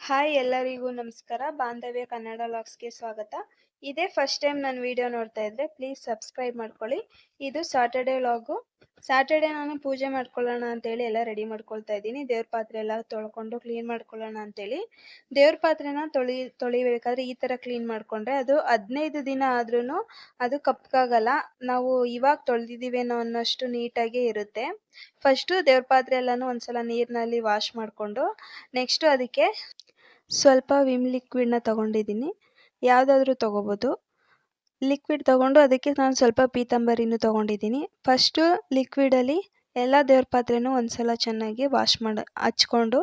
Hi ಎಲ್ಲರಿಗೂ ನಮಸ್ಕಾರ. ಬಾಂಧವ್ಯ ಕನ್ನಡ ಲಾಗ್ಸ್ಗೆ ಸ್ವಾಗತ. ಇದೇ ಫಸ್ಟ್ ಟೈಮ್ ನನ್ನ ವಿಡಿಯೋ ನೋಡ್ತಾ ಇದ್ರೆ ಪ್ಲೀಸ್ ಸಬ್ಸ್ಕ್ರೈಬ್ ಮಾಡ್ಕೊಳ್ಳಿ. ಇದು ಸಾಟರ್ಡೆ ವ್ಲಾಗು ಸ್ಯಾಟರ್ಡೆ ನಾನು ಪೂಜೆ ಮಾಡ್ಕೊಳ್ಳೋಣ ಅಂತೇಳಿ ಎಲ್ಲ ರೆಡಿ ಮಾಡ್ಕೊಳ್ತಾ ಇದ್ದೀನಿ. ದೇವ್ರ ಪಾತ್ರೆ ಎಲ್ಲ ತೊಳ್ಕೊಂಡು ಕ್ಲೀನ್ ಮಾಡ್ಕೊಳ್ಳೋಣ ಅಂತೇಳಿ. ದೇವ್ರ ಪಾತ್ರೆನ ತೊಳಿ, ತೊಳಿಬೇಕಾದ್ರೆ ಈ ಥರ ಕ್ಲೀನ್ ಮಾಡಿಕೊಂಡ್ರೆ ಅದು ಹದಿನೈದು ದಿನ ಆದ್ರೂ ಅದು ಕಪ್ಪಾಗಲ್ಲ. ನಾವು ಇವಾಗ ತೊಳೆದಿದ್ದೀವೇನೋ ಅನ್ನೋಷ್ಟು ನೀಟಾಗಿ ಇರುತ್ತೆ. ಫಸ್ಟು ದೇವ್ರ ಪಾತ್ರೆ ಎಲ್ಲನೂ ಒಂದ್ಸಲ ನೀರಿನಲ್ಲಿ ವಾಶ್ ಮಾಡಿಕೊಂಡು ನೆಕ್ಸ್ಟು ಅದಕ್ಕೆ ಸ್ವಲ್ಪ ವಿಮ್ ಲಿಕ್ವಿಡ್ನ ತಗೊಂಡಿದ್ದೀನಿ. ಯಾವುದಾದ್ರೂ ತೊಗೋಬೋದು. ಲಿಕ್ವಿಡ್ ತೊಗೊಂಡು ಅದಕ್ಕೆ ನಾನು ಸ್ವಲ್ಪ ಪೀತಾಂಬರಿನೂ ತೊಗೊಂಡಿದ್ದೀನಿ. ಫಸ್ಟು ಲಿಕ್ವಿಡಲ್ಲಿ ಎಲ್ಲ ದೇವ್ರ ಪಾತ್ರೆನೂ ಒಂದ್ಸಲ ಚೆನ್ನಾಗಿ ವಾಶ್ ಮಾಡಿ, ಹಚ್ಕೊಂಡು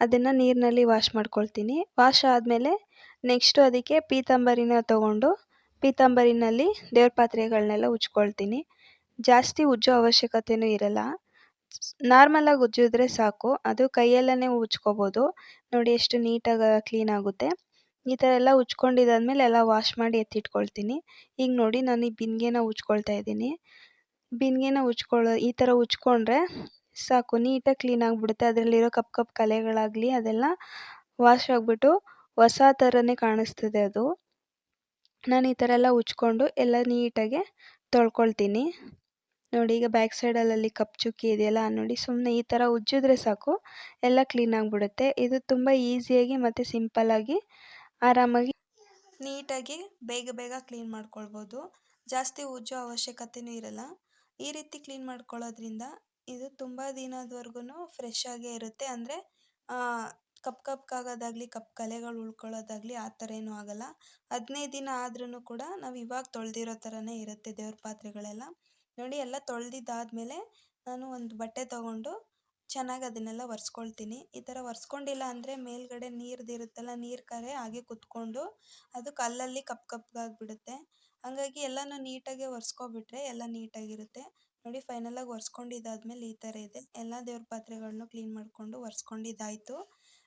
ಅದನ್ನು ನೀರಿನಲ್ಲಿ ವಾಶ್ ಮಾಡ್ಕೊಳ್ತೀನಿ. ವಾಶ್ ಆದಮೇಲೆ ನೆಕ್ಸ್ಟು ಅದಕ್ಕೆ ಪೀತಾಂಬರಿನ ತೊಗೊಂಡು ಪೀತಾಂಬರಿನಲ್ಲಿ ದೇವ್ರ ಪಾತ್ರೆಗಳನ್ನೆಲ್ಲ ಉಜ್ಕೊಳ್ತೀನಿ. ಜಾಸ್ತಿ ಉಜ್ಜೋ ಅವಶ್ಯಕತೆಯೂ ಇರಲ್ಲ. ನಾರ್ಮಲಾಗಿ ಉಜ್ಜಿದ್ರೆ ಸಾಕು. ಅದು ಕೈಯಲ್ಲೇ ಉಜ್ಕೋಬೋದು. ನೋಡಿ ಎಷ್ಟು ನೀಟಾಗಿ ಕ್ಲೀನ್ ಆಗುತ್ತೆ. ಈ ಥರ ಎಲ್ಲ ಉಜ್ಕೊಂಡಿದ್ದಾದ್ಮೇಲೆ ಎಲ್ಲ ವಾಶ್ ಮಾಡಿ ಎತ್ತಿಟ್ಕೊಳ್ತೀನಿ. ಈಗ ನೋಡಿ ನಾನು ಈ ಬಿಂದಿಗೆನ ಉಜ್ಕೊಳ್ತಾ ಇದ್ದೀನಿ. ಬಿಂದಿಗೆನ ಉಜ್ಕೊಳ್ಳೋ ಈ ಥರ ಉಜ್ಕೊಂಡ್ರೆ ಸಾಕು, ನೀಟಾಗಿ ಕ್ಲೀನ್ ಆಗಿಬಿಡುತ್ತೆ. ಅದರಲ್ಲಿರೋ ಕಪ್ ಕಪ್ ಕಲೆಗಳಾಗಲಿ ಅದೆಲ್ಲ ವಾಶ್ ಆಗಿಬಿಟ್ಟು ಹೊಸ ಥರನೇ ಕಾಣಿಸ್ತದೆ ಅದು. ನಾನು ಈ ಥರ ಎಲ್ಲ ಉಜ್ಕೊಂಡು ಎಲ್ಲ ನೀಟಾಗೆ ತೊಳ್ಕೊಳ್ತೀನಿ. ನೋಡಿ ಈಗ ಬ್ಯಾಕ್ ಸೈಡಲ್ಲಿ ಕಪ್ ಚುಕ್ಕಿ ಇದೆಯಲ್ಲ ನೋಡಿ ಸುಮ್ಮನೆ ಈ ಥರ ಉಜ್ಜಿದ್ರೆ ಸಾಕು. ಎಲ್ಲ ಕ್ಲೀನ್ ಆಗಿಬಿಡುತ್ತೆ. ಇದು ತುಂಬ ಈಸಿಯಾಗಿ ಮತ್ತು ಸಿಂಪಲ್ಲಾಗಿ ಆರಾಮಾಗಿ ನೀಟಾಗಿ ಬೇಗ ಬೇಗ ಕ್ಲೀನ್ ಮಾಡ್ಕೊಳ್ಬೋದು. ಜಾಸ್ತಿ ಉಜ್ಜೋ ಅವಶ್ಯಕತೆಯೂ ಇರಲ್ಲ. ಈ ರೀತಿ ಕ್ಲೀನ್ ಮಾಡ್ಕೊಳ್ಳೋದ್ರಿಂದ ಇದು ತುಂಬ ದಿನದವರೆಗೂ ಫ್ರೆಶ್ ಆಗೇ ಇರುತ್ತೆ. ಅಂದರೆ ಕಪ್ ಕಪ್ಪಾಗೋದಾಗಲಿ, ಕಪ್ ಕಲೆಗಳು ಉಳ್ಕೊಳ್ಳೋದಾಗಲಿ ಆ ಥರ ಏನೂ ಆಗಲ್ಲ. ಹದಿನೈದು ದಿನ ಆದ್ರೂ ಕೂಡ ನಾವು ಇವಾಗ ತೊಳೆದಿರೋ ಥರನೇ ಇರುತ್ತೆ ದೇವ್ರ ಪಾತ್ರೆಗಳೆಲ್ಲ. ನೋಡಿ, ಎಲ್ಲ ತೊಳೆದಿದ್ದಾದ್ಮೇಲೆ ನಾನು ಒಂದು ಬಟ್ಟೆ ತೊಗೊಂಡು ಚೆನ್ನಾಗಿ ಅದನ್ನೆಲ್ಲ ಒರೆಸ್ಕೊಳ್ತೀನಿ. ಈ ಥರ ಒರೆಸ್ಕೊಂಡಿಲ್ಲ ಅಂದರೆ ಮೇಲ್ಗಡೆ ನೀರ್ದಿರುತ್ತಲ್ಲ ನೀರು ಕರೆ ಹಾಗೆ ಕುತ್ಕೊಂಡು ಅದು ಕಲ್ಲಲ್ಲಿ ಕಪ್ಪು ಕಪ್ಪಗಾಗ್ಬಿಡುತ್ತೆ ಹಾಗಾಗಿ ಎಲ್ಲನೂ ನೀಟಾಗೆ ಒರೆಸ್ಕೊಬಿಟ್ರೆ ಎಲ್ಲ ನೀಟಾಗಿರುತ್ತೆ. ನೋಡಿ ಫೈನಲಾಗಿ ಒರೆಸ್ಕೊಂಡಿದ್ದಾದ್ಮೇಲೆ ಈ ಥರ ಇದೆ. ಎಲ್ಲ ದೇವ್ರ ಪಾತ್ರೆಗಳನ್ನು ಕ್ಲೀನ್ ಮಾಡಿಕೊಂಡು ಒರೆಸ್ಕೊಂಡಿದ್ದಾಯಿತು.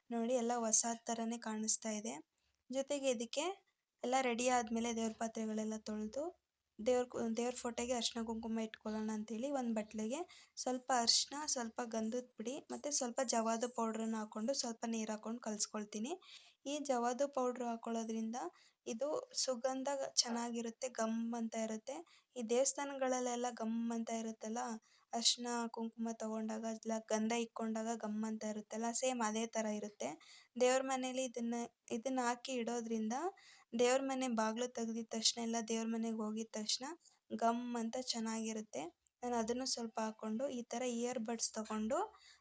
ನೋಡಿ ಎಲ್ಲ ಹೊಸ ಥರನೇ ಕಾಣಿಸ್ತಾ ಇದೆ. ಜೊತೆಗೆ ಇದಕ್ಕೆ ಎಲ್ಲ ರೆಡಿ ಆದಮೇಲೆ ದೇವ್ರ ಪಾತ್ರೆಗಳೆಲ್ಲ ತೊಳೆದು ದೇವ್ರ ದೇವ್ರ ಫೋಟೋಗೆ ಅರಿಶಿನ ಕುಂಕುಮ ಇಟ್ಕೊಳ್ಳೋಣ ಅಂತೇಳಿ ಒಂದು ಬಟ್ಲಿಗೆ ಸ್ವಲ್ಪ ಅರಿಶಿನ, ಸ್ವಲ್ಪ ಗಂಧದ ಪುಡಿ ಮತ್ತು ಸ್ವಲ್ಪ ಜವಾದು ಪೌಡ್ರನ್ನ ಹಾಕ್ಕೊಂಡು ಸ್ವಲ್ಪ ನೀರು ಹಾಕ್ಕೊಂಡು ಕಲಿಸ್ಕೊಳ್ತೀನಿ. ಈ ಜವಾದು ಪೌಡ್ರ್ ಹಾಕ್ಕೊಳ್ಳೋದ್ರಿಂದ ಇದು ಸುಗಂಧ ಚೆನ್ನಾಗಿರುತ್ತೆ ಘಮ್ ಅಂತ ಇರುತ್ತೆ. ಈ ದೇವಸ್ಥಾನಗಳಲ್ಲೆಲ್ಲ ಘಮ್ ಅಂತ ಇರುತ್ತಲ್ಲ, ಅರಿಶಿನ ಕುಂಕುಮ ತೊಗೊಂಡಾಗ ಇಲ್ಲ, ಗಂಧ ಇಕ್ಕೊಂಡಾಗ ಗಮ್ ಅಂತ ಇರುತ್ತಲ್ಲ, ಸೇಮ್ ಅದೇ ಥರ ಇರುತ್ತೆ. ದೇವ್ರ ಮನೇಲಿ ಇದನ್ನು ಇದನ್ನು ಹಾಕಿ ಇಡೋದ್ರಿಂದ ದೇವ್ರ ಮನೆ ಬಾಗಿಲು ತೆಗ್ದಿದ ತಕ್ಷಣ ಎಲ್ಲ ದೇವ್ರ ಮನೆಗೆ ಹೋಗಿದ ತಕ್ಷಣ ಘಮ್ ಅಂತ ಚೆನ್ನಾಗಿರುತ್ತೆ. ನಾನು ಅದನ್ನು ಸ್ವಲ್ಪ ಹಾಕ್ಕೊಂಡು ಈ ಥರ ಇಯರ್ ಬಡ್ಸ್ ತಗೊಂಡು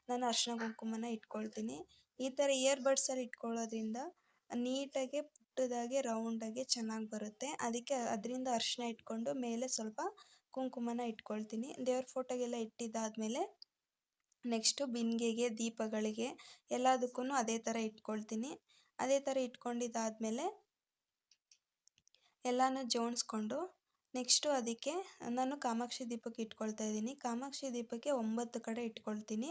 ನಾನು ಅರಿಶಿನ ಕುಂಕುಮನ ಇಟ್ಕೊಳ್ತೀನಿ. ಈ ಥರ ಇಯರ್ ಬಡ್ಸಲ್ಲಿ ಇಟ್ಕೊಳ್ಳೋದ್ರಿಂದ ನೀಟಾಗಿ ಪುಟ್ಟದಾಗಿ ರೌಂಡಾಗಿ ಚೆನ್ನಾಗಿ ಬರುತ್ತೆ. ಅದಕ್ಕೆ ಅದರಿಂದ ಅರಿಶಿನ ಇಟ್ಕೊಂಡು ಮೇಲೆ ಸ್ವಲ್ಪ ಕುಂಕುಮನ ಇಟ್ಕೊಳ್ತೀನಿ. ದೇವ್ರ ಫೋಟೋಗೆಲ್ಲ ಇಟ್ಟಿದ್ದಾದಮೇಲೆ ನೆಕ್ಸ್ಟು ಬಿಂದಿಗೆಗೆ, ದೀಪಗಳಿಗೆ ಎಲ್ಲದಕ್ಕೂ ಅದೇ ಥರ ಇಟ್ಕೊಳ್ತೀನಿ. ಅದೇ ಥರ ಇಟ್ಕೊಂಡಿದ್ದಾದಮೇಲೆ ಎಲ್ಲನೂ ಜೋಡಿಸ್ಕೊಂಡು ನೆಕ್ಸ್ಟು ಅದಕ್ಕೆ ನಾನು ಕಾಮಾಕ್ಷಿ ದೀಪಕ್ಕೆ ಇಟ್ಕೊಳ್ತಾ ಇದ್ದೀನಿ. ಕಾಮಾಕ್ಷಿ ದೀಪಕ್ಕೆ ಒಂಬತ್ತು ಕಡೆ ಇಟ್ಕೊಳ್ತೀನಿ.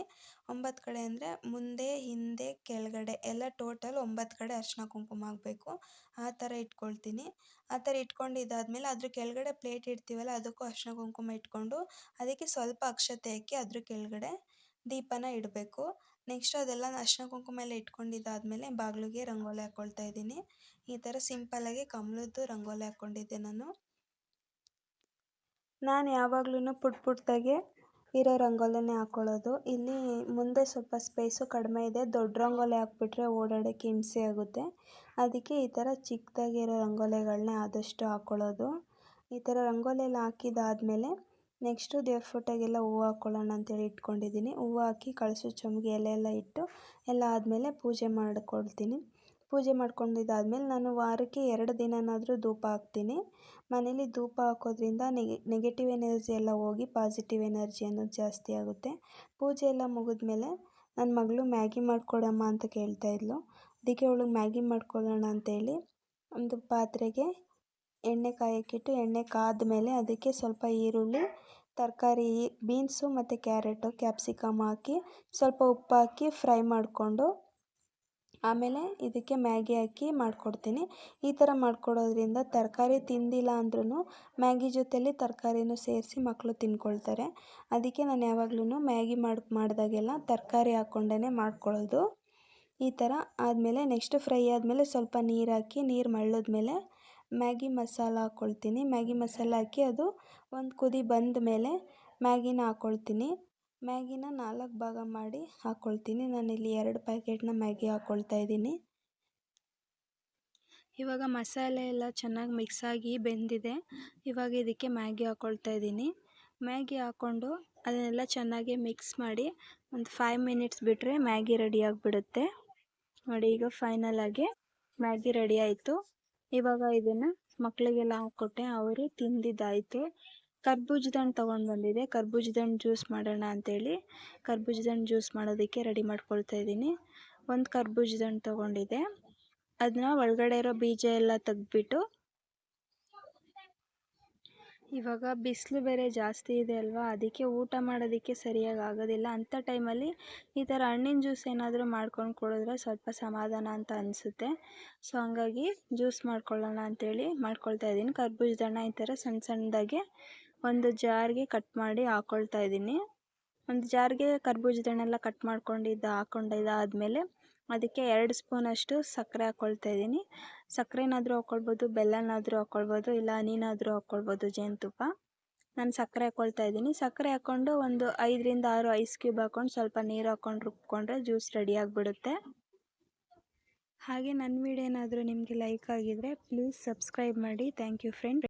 ಒಂಬತ್ತು ಕಡೆ ಅಂದರೆ ಮುಂದೆ, ಹಿಂದೆ, ಕೆಳಗಡೆ ಎಲ್ಲ ಟೋಟಲ್ ಒಂಬತ್ತು ಕಡೆ ಅರಿಶಿನ ಕುಂಕುಮ ಆಗಬೇಕು ಆ ಥರ ಇಟ್ಕೊಳ್ತೀನಿ. ಆ ಥರ ಇಟ್ಕೊಂಡಿದ್ದಾದ್ಮೇಲೆ ಅದ್ರ ಕೆಳಗಡೆ ಪ್ಲೇಟ್ ಇಡ್ತೀವಲ್ಲ ಅದಕ್ಕೂ ಅರಿಶಿನ ಕುಂಕುಮ ಇಟ್ಕೊಂಡು ಅದಕ್ಕೆ ಸ್ವಲ್ಪ ಅಕ್ಷತೆ ಹಾಕಿ ಅದ್ರ ಕೆಳಗಡೆ ದೀಪನ ಇಡಬೇಕು. ನೆಕ್ಸ್ಟ್ ಅದೆಲ್ಲ ಅರಿಶಿನ ಕುಂಕುಮ ಎಲ್ಲ ಇಟ್ಕೊಂಡಿದ್ದಾದ್ಮೇಲೆ ಬಾಗಿಲಿಗೆ ರಂಗೋಲಿ ಹಾಕ್ಕೊಳ್ತಾ ಇದ್ದೀನಿ. ಈ ಥರ ಸಿಂಪಲ್ಲಾಗಿ ಕಮಲದ್ದು ರಂಗೋಲಿ ಹಾಕ್ಕೊಂಡಿದ್ದೆ ನಾನು. ನಾನು ಯಾವಾಗ್ಲೂ ಪುಟ್ ಪುಟ್ಟಾಗೆ ಇರೋ ರಂಗೋಲಿನೇ ಹಾಕ್ಕೊಳ್ಳೋದು ಇಲ್ಲಿ ಮುಂದೆ ಸ್ವಲ್ಪ ಸ್ಪೇಸು ಕಡಿಮೆ ಇದೆ. ದೊಡ್ಡ ರಂಗೋಲಿ ಹಾಕ್ಬಿಟ್ರೆ ಓಡಾಡೋಕ್ಕೆ ಹಿಂಸೆ ಆಗುತ್ತೆ. ಅದಕ್ಕೆ ಈ ಥರ ಚಿಕ್ಕದಾಗಿರೋ ರಂಗೋಲಿಗಳನ್ನೇ ಆದಷ್ಟು ಹಾಕ್ಕೊಳ್ಳೋದು ಈ ಥರ ರಂಗೋಲಿ ಎಲ್ಲ ಹಾಕಿದ್ದಾದ್ಮೇಲೆ ನೆಕ್ಸ್ಟು ದೇವ್ರ ಫೋಟೋಗೆಲ್ಲ ಹೂವು ಹಾಕ್ಕೊಳ್ಳೋಣ ಅಂತೇಳಿ ಇಟ್ಕೊಂಡಿದ್ದೀನಿ. ಹೂವು ಹಾಕಿ ಕಳಸು ಚೊಂಬಿಗೆ ಎಲೆ ಎಲ್ಲ ಇಟ್ಟು ಎಲ್ಲ ಆದಮೇಲೆ ಪೂಜೆ ಮಾಡ್ಕೊಳ್ತೀನಿ ಪೂಜೆ ಮಾಡ್ಕೊಂಡಿದ್ದಾದ್ಮೇಲೆ ನಾನು ವಾರಕ್ಕೆ ಎರಡು ದಿನನಾದರೂ ಧೂಪ ಹಾಕ್ತೀನಿ. ಮನೇಲಿ ಧೂಪ ಹಾಕೋದ್ರಿಂದ ನೆಗೆ ನೆಗೆಟಿವ್ ಎನರ್ಜಿ ಎಲ್ಲ ಹೋಗಿ ಪಾಸಿಟಿವ್ ಎನರ್ಜಿ ಅನ್ನೋದು ಜಾಸ್ತಿ ಆಗುತ್ತೆ. ಪೂಜೆ ಎಲ್ಲ ಮುಗಿದ್ಮೇಲೆ ನನ್ನ ಮಗಳು ಮ್ಯಾಗಿ ಮಾಡಿಕೊಡಮ್ಮ ಅಂತ ಕೇಳ್ತಾ ಇದ್ಲು. ಅದಕ್ಕೆ ಅವಳಿಗೆ ಮ್ಯಾಗಿ ಮಾಡ್ಕೊಳ್ಳೋಣ ಅಂತೇಳಿ ಒಂದು ಪಾತ್ರೆಗೆ ಎಣ್ಣೆ ಕಾಯಕ್ಕಿಟ್ಟು ಎಣ್ಣೆ ಕಾದ ಮೇಲೆ ಅದಕ್ಕೆ ಸ್ವಲ್ಪ ಈರುಳ್ಳಿ ತರಕಾರಿ, ಬೀನ್ಸು ಮತ್ತು ಕ್ಯಾರೆಟು, ಕ್ಯಾಪ್ಸಿಕಮ್ ಹಾಕಿ ಸ್ವಲ್ಪ ಉಪ್ಪು ಹಾಕಿ ಫ್ರೈ ಮಾಡಿಕೊಂಡು ಆಮೇಲೆ ಇದಕ್ಕೆ ಮ್ಯಾಗಿ ಹಾಕಿ ಮಾಡಿಕೊಡ್ತೀನಿ. ಈ ಥರ ಮಾಡಿಕೊಡೋದ್ರಿಂದ ತರಕಾರಿ ತಿಂದಿಲ್ಲ ಅಂದ್ರೂ ಮ್ಯಾಗಿ ಜೊತೆಲಿ ತರಕಾರಿನೂ ಸೇರಿಸಿ ಮಕ್ಕಳು ತಿಂದ್ಕೊಳ್ತಾರೆ. ಅದಕ್ಕೆ ನಾನು ಯಾವಾಗ್ಲೂ ಮ್ಯಾಗಿ ಮಾಡಿ, ಮಾಡಿದಾಗೆಲ್ಲ ತರಕಾರಿ ಹಾಕ್ಕೊಂಡೇ ಮಾಡ್ಕೊಳ್ಳೋದು ಈ ಥರ ಆದಮೇಲೆ ನೆಕ್ಸ್ಟ್ ಫ್ರೈ ಆದಮೇಲೆ ಸ್ವಲ್ಪ ನೀರು ಹಾಕಿ, ನೀರು ಮಳ್ಳದ್ಮೇಲೆ ಮ್ಯಾಗಿ ಮಸಾಲ ಹಾಕ್ಕೊಳ್ತೀನಿ ಮ್ಯಾಗಿ ಮಸಾಲ ಹಾಕಿ ಅದು ಒಂದು ಕುದಿ ಬಂದ ಮೇಲೆ ಮ್ಯಾಗಿನ ಹಾಕ್ಕೊಳ್ತೀನಿ ಮ್ಯಾಗಿನ ನಾಲ್ಕು ಭಾಗ ಮಾಡಿ ಹಾಕ್ಕೊಳ್ತೀನಿ ನಾನಿಲ್ಲಿ ಎರಡು ಪ್ಯಾಕೆಟ್ನ ಮ್ಯಾಗಿ ಹಾಕ್ಕೊಳ್ತಾ ಇದ್ದೀನಿ. ಇವಾಗ ಮಸಾಲೆ ಎಲ್ಲ ಚೆನ್ನಾಗಿ ಮಿಕ್ಸ್ ಆಗಿ ಬೆಂದಿದೆ. ಇವಾಗ ಇದಕ್ಕೆ ಮ್ಯಾಗಿ ಹಾಕ್ಕೊಳ್ತಾ ಇದ್ದೀನಿ. ಮ್ಯಾಗಿ ಹಾಕ್ಕೊಂಡು ಅದನ್ನೆಲ್ಲ ಚೆನ್ನಾಗಿ ಮಿಕ್ಸ್ ಮಾಡಿ ಒಂದು ಫೈವ್ ಮಿನಿಟ್ಸ್ ಬಿಟ್ಟರೆ ಮ್ಯಾಗಿ ರೆಡಿ ಆಗಿಬಿಡುತ್ತೆ. ನೋಡಿ ಈಗ ಫೈನಲ್ ಆಗಿ ಮ್ಯಾಗಿ ರೆಡಿ ಆಯಿತು. ಇವಾಗ ಇದನ್ನು ಮಕ್ಕಳಿಗೆಲ್ಲ ಹಾಕ್ಕೊಟ್ಟೆ ಅವರು ತಿಂದಿದ್ದಾಯ್ತು. ಕರ್ಬೂಜದ ಹಣ್ಣು ತೊಗೊಂಡು ಬಂದಿದ್ದೆ ಕರ್ಬೂಜದ ಹಣ್ಣು ಜ್ಯೂಸ್ ಮಾಡೋಣ ಅಂತೇಳಿ ಕರ್ಬೂಜದ ಹಣ್ಣು ಜ್ಯೂಸ್ ಮಾಡೋದಕ್ಕೆ ರೆಡಿ ಮಾಡ್ಕೊಳ್ತಾ ಇದ್ದೀನಿ. ಒಂದು ಕರ್ಬೂಜದ ಹಣ್ಣು ತೊಗೊಂಡಿದ್ದೆ. ಅದನ್ನ ಒಳಗಡೆ ಇರೋ ಬೀಜ ಎಲ್ಲ ತೆಗ್ದ್ಬಿಟ್ಟು ಇವಾಗ ಬಿಸಿಲು ಬೇರೆ ಜಾಸ್ತಿ ಇದೆ ಅಲ್ವಾ? ಅದಕ್ಕೆ ಊಟ ಮಾಡೋದಕ್ಕೆ ಸರಿಯಾಗಿ ಆಗೋದಿಲ್ಲ. ಅಂಥ ಟೈಮಲ್ಲಿ ಈ ಥರ ಹಣ್ಣಿನ ಜ್ಯೂಸ್ ಏನಾದರೂ ಮಾಡ್ಕೊಂಡು ಕುಡಿದ್ರೆ ಸ್ವಲ್ಪ ಸಮಾಧಾನ ಅಂತ ಅನಿಸುತ್ತೆ. ಸೊ, ಹಂಗಾಗಿ ಜ್ಯೂಸ್ ಮಾಡ್ಕೊಳ್ಳೋಣ ಅಂತೇಳಿ ಮಾಡ್ಕೊಳ್ತಾ ಇದ್ದೀನಿ. ಕರ್ಬೂಜದ ಹಣ್ಣ ಈ ಥರ ಸಣ್ಣ ಸಣ್ಣದಾಗಿ ಒಂದು ಜಾರ್ಗೆ ಕಟ್ ಮಾಡಿ ಹಾಕ್ಕೊಳ್ತಾ ಇದ್ದೀನಿ. ಒಂದು ಜಾರ್ಗೆ ಕರ್ಬೂಜದ ಹಣ್ಣೆಲ್ಲ ಕಟ್ ಮಾಡ್ಕೊಂಡಿದ್ದು ಹಾಕ್ಕೊಂಡಿದ್ದಾದಮೇಲೆ ಅದಕ್ಕೆ ಎರಡು ಸ್ಪೂನಷ್ಟು ಸಕ್ಕರೆ ಹಾಕ್ಕೊಳ್ತಾ ಇದ್ದೀನಿ. ಸಕ್ಕರೆನಾದರೂ ಹಾಕ್ಕೊಳ್ಬೋದು ಬೆಲ್ಲನಾದರೂ ಹಾಕ್ಕೊಳ್ಬೋದು ಇಲ್ಲ ಹನಿನಾದರೂ ಹಾಕ್ಕೊಳ್ಬೋದು ಜೇನುತುಪ್ಪ. ನಾನು ಸಕ್ಕರೆ ಹಾಕ್ಕೊಳ್ತಾ ಇದ್ದೀನಿ. ಸಕ್ಕರೆ ಹಾಕ್ಕೊಂಡು ಒಂದು ಐದರಿಂದ ಆರು ಐಸ್ ಕ್ಯೂಬ್ ಹಾಕ್ಕೊಂಡು ಸ್ವಲ್ಪ ನೀರು ಹಾಕ್ಕೊಂಡು ರುಬ್ಕೊಂಡ್ರೆ ಜ್ಯೂಸ್ ರೆಡಿ ಆಗಿಬಿಡುತ್ತೆ. ಹಾಗೆ ನನ್ನ ವಿಡಿಯೋ ಏನಾದರೂ ನಿಮಗೆ ಲೈಕ್ ಆಗಿದರೆ ಪ್ಲೀಸ್ ಸಬ್ಸ್ಕ್ರೈಬ್ ಮಾಡಿ. Thank you friend.